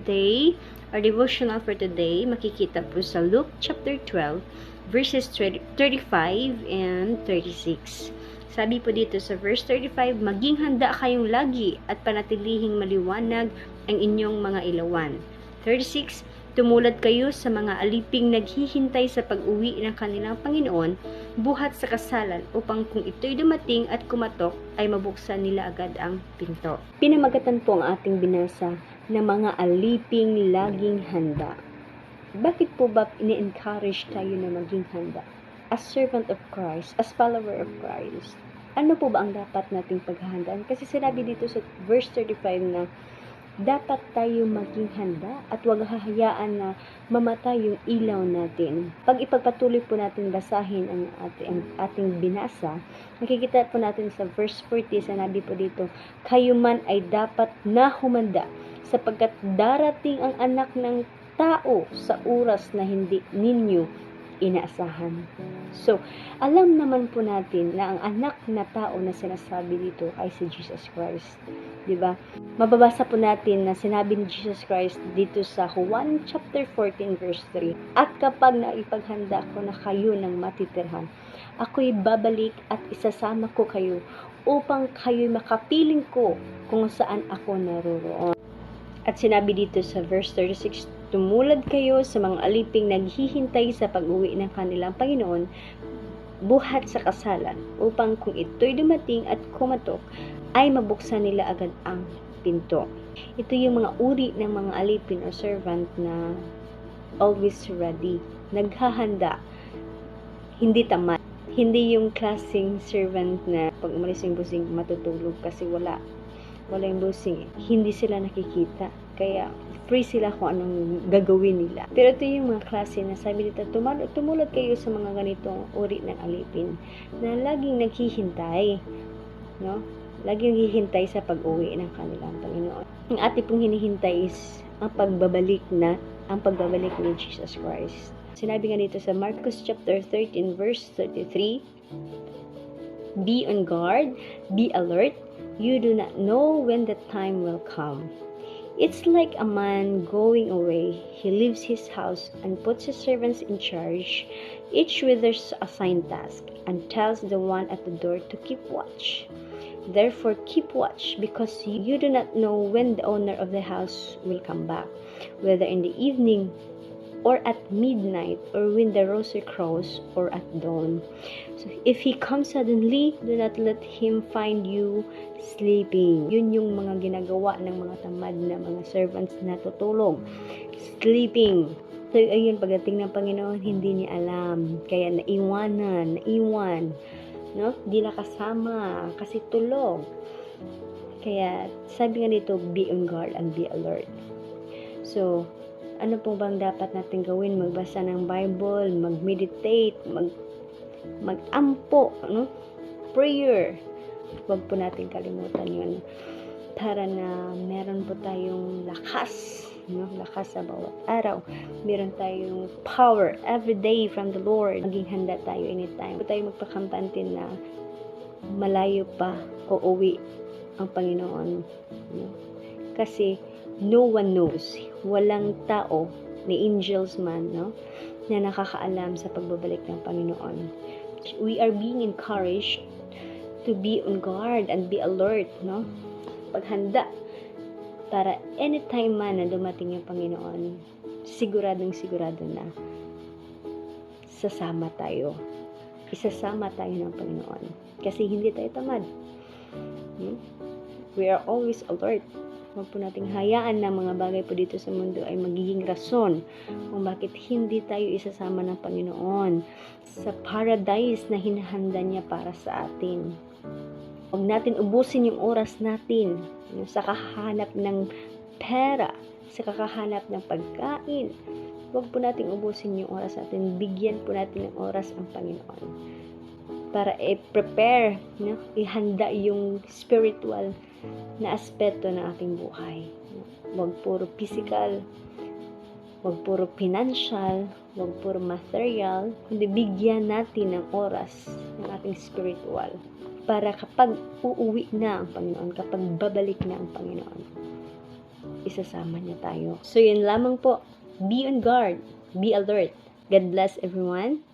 today, our devotional for today, makikita po sa Luke chapter 12, verses 30 35 and 36. Sabi po dito sa verse 35, Maging handa kayong lagi at panatilihing maliwanag ang inyong mga ilawan. 36, Tumulad kayo sa mga aliping naghihintay sa pag-uwi ng kanilang Panginoon, buhat sa kasalan upang kung ito'y dumating at kumatok, ay mabuksan nila agad ang pinto. Pinamagatan po ang ating binasa na mga aliping laging handa. Bakit po ba ini-encourage tayo na maging handa? As servant of Christ, as follower of Christ, ano po ba ang dapat nating paghahandaan? Kasi sinabi dito sa verse 35 na dapat tayo maging handa at huwag hahayaan na mamatay yung ilaw natin. Pag ipagpatuloy po natin basahin ang ating, ating binasa, nakikita po natin sa verse 40, sanabi po dito, kayo man ay dapat na humanda sapagkat darating ang anak ng tao sa oras na hindi ninyo inaasahan. So, alam naman po natin na ang anak na tao na sinasabi dito ay si Jesus Christ. ba? Mababasa po natin na sinabi ni Jesus Christ dito sa Juan chapter 14 verse 3. At kapag naipaghanda ko na kayo ng matitirhan, ako'y babalik at isasama ko kayo upang kayo'y makapiling ko kung saan ako naroroon. At sinabi dito sa verse 36, Tumulad kayo sa mga aliping naghihintay sa pag-uwi ng kanilang Panginoon, buhat sa kasalan, upang kung ito'y dumating at kumatok, ay mabuksan nila agad ang pinto. Ito yung mga uri ng mga alipin or servant na always ready, naghahanda, hindi tamad. Hindi yung klaseng servant na pag umalis yung busing matutulog kasi wala wala yung busing. Hindi sila nakikita. Kaya, free sila kung anong gagawin nila. Pero ito yung mga klase na sabi dito, tumulad, tumulad kayo sa mga ganitong uri ng alipin na laging naghihintay. No? Laging naghihintay sa pag-uwi ng kanilang Panginoon. Ang ating pong hinihintay is ang pagbabalik na, ang pagbabalik ni Jesus Christ. Sinabi nga dito sa Marcos chapter 13 verse 33, Be on guard, be alert, you do not know when the time will come. It's like a man going away. He leaves his house and puts his servants in charge, each with their assigned task, and tells the one at the door to keep watch. Therefore, keep watch, because you do not know when the owner of the house will come back, whether in the evening or at midnight, or when the rooster crows, or at dawn. So, if he comes suddenly, do not let him find you sleeping. Yun yung mga ginagawa ng mga tamad na mga servants na tutulog. Sleeping. So, ayun, pagdating ng Panginoon, hindi niya alam. Kaya naiwanan, naiwan. No? Di nakasama kasi tulog. Kaya, sabi nga dito, be on guard and be alert. So, ano pong bang dapat natin gawin? Magbasa ng Bible, mag-meditate, mag mag-ampo, no? Prayer. Huwag po natin kalimutan yun. Para na meron po tayong lakas, no? Lakas sa bawat araw. Meron tayong power every day from the Lord. Maging handa tayo anytime. Huwag tayo magpakampante na malayo pa uuwi ang Panginoon. No? Kasi no one knows. Walang tao, ni angels man, no? na nakakaalam sa pagbabalik ng Panginoon. We are being encouraged to be on guard and be alert, no? Paghanda para anytime man na dumating yung Panginoon, siguradong sigurado na sasama tayo. Isasama tayo ng Panginoon. Kasi hindi tayo tamad. Hmm? We are always alert. Huwag po nating hayaan na mga bagay po dito sa mundo ay magiging rason kung bakit hindi tayo isasama ng Panginoon sa paradise na hinahanda niya para sa atin. Huwag natin ubusin yung oras natin sa kahanap ng pera, sa kakahanap ng pagkain. Huwag po natin ubusin yung oras natin. Bigyan po natin ng oras ang Panginoon para i-prepare, no? ihanda yung spiritual na aspeto ng ating buhay. Huwag puro physical, huwag puro financial, huwag puro material, kundi bigyan natin ng oras ng ating spiritual para kapag uuwi na ang Panginoon, kapag babalik na ang Panginoon, isasama niya tayo. So, yun lamang po. Be on guard. Be alert. God bless everyone.